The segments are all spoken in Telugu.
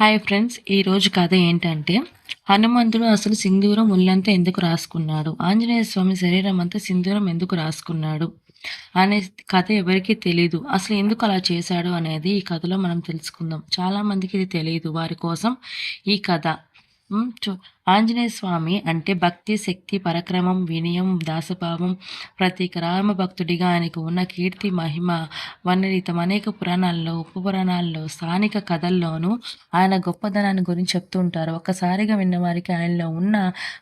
హాయ్ ఫ్రెండ్స్ ఈరోజు కథ ఏంటంటే హనుమంతుడు అసలు సింధూరం ఒళ్ళంతా ఎందుకు రాసుకున్నాడు? ఆంజనేయ స్వామి శరీరం అంతా సింధూరం ఎందుకు రాసుకున్నాడు? అనే కథ ఎవరికీ తెలియదు అసలు ఎందుకు అలా చేశాడు అనేది ఈ కథలో మనం తెలుసుకుందాం. చాలామందికి ఇది తెలియదు వారి కోసం ఈ కథ. చూ- ఆంజనేయ స్వామి అంటే భక్తి శక్తి పరక్రమం వినయం దాసభావం ప్రతీక రామ భక్తుడిగా ఆయనకు ఉన్న కీర్తి మహిమ వర్ణరితం అనేక పురాణాల్లో ఉప పురాణాల్లో స్థానిక కథల్లోనూ ఆయన గొప్పదనాన్ని గురించి చెప్తూ ఉంటారు. ఒక్కసారిగా విన్న వారికి ఆయనలో ఉన్న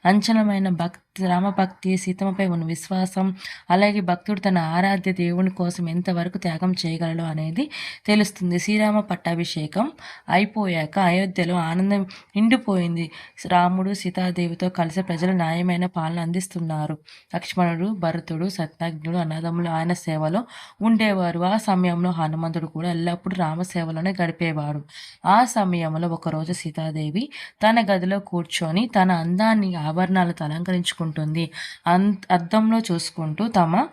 అంచనమైన భక్తి రామభక్తి సీతమ్మపై ఉన్న విశ్వాసం అలాగే భక్తుడు తన ఆరాధ్య దేవుని కోసం ఎంతవరకు త్యాగం చేయగలడు అనేది తెలుస్తుంది. శ్రీరామ పట్టాభిషేకం అయిపోయాక అయోధ్యలో ఆనందం నిండిపోయింది. రాముడు సీతాదేవితో కలిసి ప్రజలు న్యాయమైన పాలన అందిస్తున్నారు. లక్ష్మణుడు భరతుడు సత్యజ్ఞుడు అన్నదమ్ములు ఆయన సేవలో ఉండేవారు. ఆ సమయంలో హనుమంతుడు కూడా ఎల్లప్పుడూ రామ సేవలోనే గడిపేవాడు. ఆ సమయంలో ఒకరోజు సీతాదేవి తన గదిలో కూర్చొని తన అందాన్ని ఆభరణాలతో అలంకరించుకుంటుంది. అద్దంలో చూసుకుంటూ తమ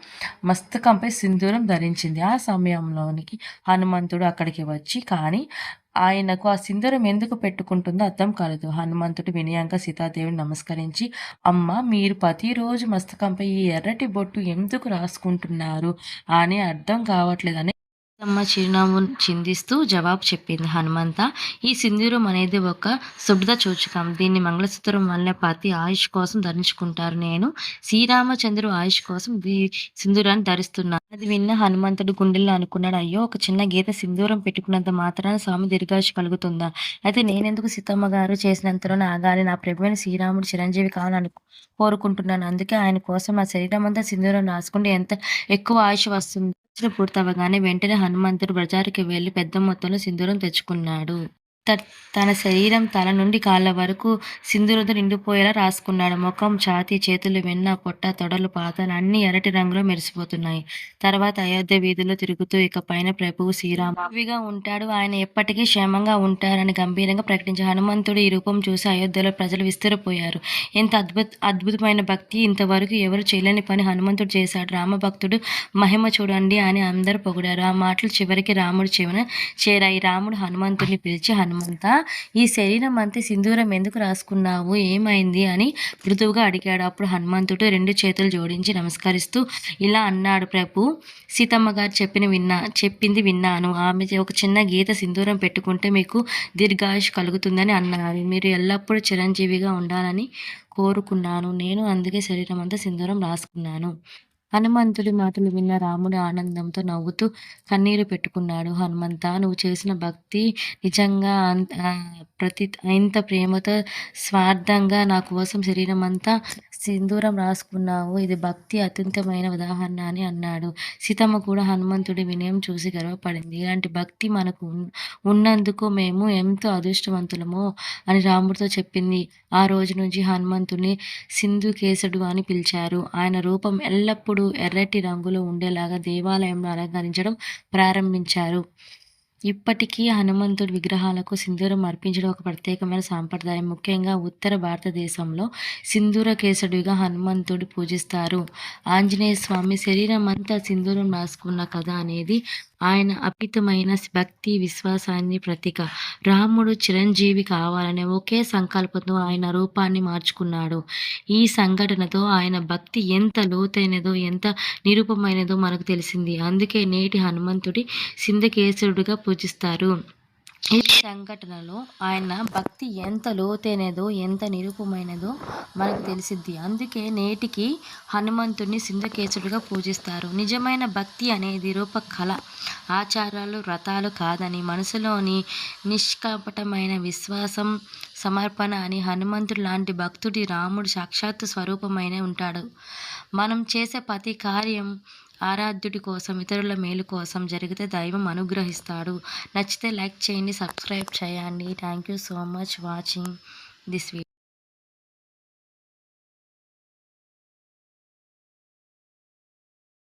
మస్తకంపై సింధూరం ధరించింది. ఆ సమయంలోనికి హనుమంతుడు అక్కడికి వచ్చి కానీ ఆయనకు ఆ సింధూరం ఎందుకు పెట్టుకుంటుందో అర్థం కాలేదు. హనుమంతుడు వినయంగా సీతాదేవిని నమస్కరించి అమ్మ మీరు ప్రతిరోజు మస్తకంపై ఈ ఎర్రటి బొట్టు ఎందుకు రాసుకుంటున్నారు? అని అర్థం కావట్లేదని అమ్మ చిరునవ్వు చిందిస్తూ జవాబు చెప్పింది హనుమంత. ఈ సింధూరం అనేది ఒక శుభ్రత సూచకం దీన్ని మంగళసూత్రం వల్ల ప్రతి ఆయుష్ కోసం ధరించుకుంటారు. నేను శ్రీరామచంద్రుడు ఆయుష్ కోసం ఈ సింధూరాన్ని ధరిస్తున్నాను. అది విన్న హనుమంతుడు గుండెల్లో అనుకున్నాడు అయ్యో ఒక చిన్న గీత సింధూరం పెట్టుకున్నంత మాత్రాన స్వామి దీర్ఘాయుష్ కలుగుతుందా? అయితే నేనెందుకు సీతమ్మ గారు చేసినంతలో ఆగాలి నా ప్రభువైన శ్రీరాముడు చిరంజీవి కావాలని కోరుకుంటున్నాను. అందుకే ఆయన కోసం నా శరీరం అంతా సింధూరం రాసుకుంటే ఎంత ఎక్కువ ఆయుష్ వస్తుంది? పూర్తవగానే వెంటనే హనుమంతుడు బజారుకి వెళ్ళి పెద్ద మొత్తంలో సింధూరం తెచ్చుకున్నాడు. తన శరీరం తల నుండి కాళ్ళ వరకు సింధూరంతో నిండిపోయేలా రాసుకున్నాడు. ముఖం ఛాతీ చేతులు వెన్న పొట్ట తొడలు పాతలు అన్ని ఎరటి రంగులో మెరిసిపోతున్నాయి. తర్వాత అయోధ్య వీధిలో తిరుగుతూ ఇక పైన ప్రభువు శ్రీరామవిగా ఉంటాడు. ఆయన ఎప్పటికీ క్షేమంగా ఉంటారని గంభీరంగా ప్రకటించి హనుమంతుడు ఈ రూపం చూసి అయోధ్యలో ప్రజలు విస్తరిపోయారు. ఎంత అద్భుత అద్భుతమైన భక్తి ఇంతవరకు ఎవరు చేయలేని పని హనుమంతుడు చేశాడు. రామభక్తుడు మహిమ చూడండి అని అందరూ పొగిడారు. ఆ మాటలు చివరికి రాముడి చెవిన చేరాయి. రాముడు హనుమంతుడిని పిలిచి అంతా ఈ శరీరం అంతా సింధూరం ఎందుకు రాసుకున్నావు? ఏమైంది? అని మృదువుగా అడిగాడు. అప్పుడు హనుమంతుడు రెండు చేతులు జోడించి నమస్కరిస్తూ ఇలా అన్నాడు ప్రభు సీతమ్మ గారు చెప్పిన విన్నా చెప్పింది విన్నాను. ఆమె ఒక చిన్న గీత సింధూరం పెట్టుకుంటే మీకు దీర్ఘాయుష్ కలుగుతుందని అన్నారు. మీరు ఎల్లప్పుడూ చిరంజీవిగా ఉండాలని కోరుకున్నాను. నేను అందుకే శరీరం అంతా సింధూరం రాసుకున్నాను. హనుమంతుడి మాటలు విన్న రాముడు ఆనందంతో నవ్వుతూ కన్నీరు పెట్టుకున్నాడు. హనుమంత నువ్వు చేసిన భక్తి నిజంగా ప్రతి ఇంత ప్రేమతో స్వార్థంగా నా కోసం శరీరం అంతా సింధూరం రాసుకున్నావు. ఇది భక్తి అత్యంతమైన ఉదాహరణ అని అన్నాడు. సీతమ్మ కూడా హనుమంతుడి వినయం చూసి గర్వపడింది. ఇలాంటి భక్తి మనకు ఉన్నందుకు మేము ఎంతో అదృష్టవంతులమో అని రాముడితో చెప్పింది. ఆ రోజు నుంచి హనుమంతుడిని సింధుకేశుడు అని పిలిచారు. ఆయన రూపం ఎల్లప్పుడూ ఎర్రటి రంగులో ఉండేలాగా దేవాలయంలో అలంకరించడం ప్రారంభించారు. ఇప్పటికీ హనుమంతుడి విగ్రహాలకు సింధూరం అర్పించడం ఒక ప్రత్యేకమైన సాంప్రదాయం. ముఖ్యంగా ఉత్తర భారతదేశంలో సింధూర కేసుడిగా హనుమంతుడు పూజిస్తారు. ఆంజనేయ స్వామి శరీరం అంతా సింధూరం రాసుకున్న కథ అనేది ఆయన అపితమైన భక్తి విశ్వాసాన్ని ప్రతీక. రాముడు చిరంజీవి కావాలనే ఒకే సంకల్పంతో ఆయన రూపాన్ని మార్చుకున్నాడు. ఈ సంఘటనతో ఆయన భక్తి ఎంత లోతైనదో ఎంత నిరూపమైనదో మనకు తెలిసింది. అందుకే నేటి హనుమంతుడి సింధకేశుడుగా పూజిస్తారు. ఈ సంఘటనలో ఆయన భక్తి ఎంత లోతైనదో ఎంత నిరూపమైనదో మనకు తెలిసిద్ది. అందుకే నేటికి హనుమంతుడిని సింధకేశుడిగా పూజిస్తారు. నిజమైన భక్తి అనేది రూప కళ ఆచారాలు వ్రతాలు కాదని మనసులోని నిష్కపటమైన విశ్వాసం సమర్పణ అని హనుమంతుడు లాంటి భక్తుడి రాముడు సాక్షాత్తు స్వరూపమైన ఉంటాడు. మనం చేసే ప్రతి కార్యం ఆరాధ్యుడి కోసం ఇతరుల మేలు కోసం జరిగితే దైవం అనుగ్రహిస్తాడు. నచ్చితే లైక్ చేయండి సబ్స్క్రైబ్ చేయండి. Thank you so much watching this video.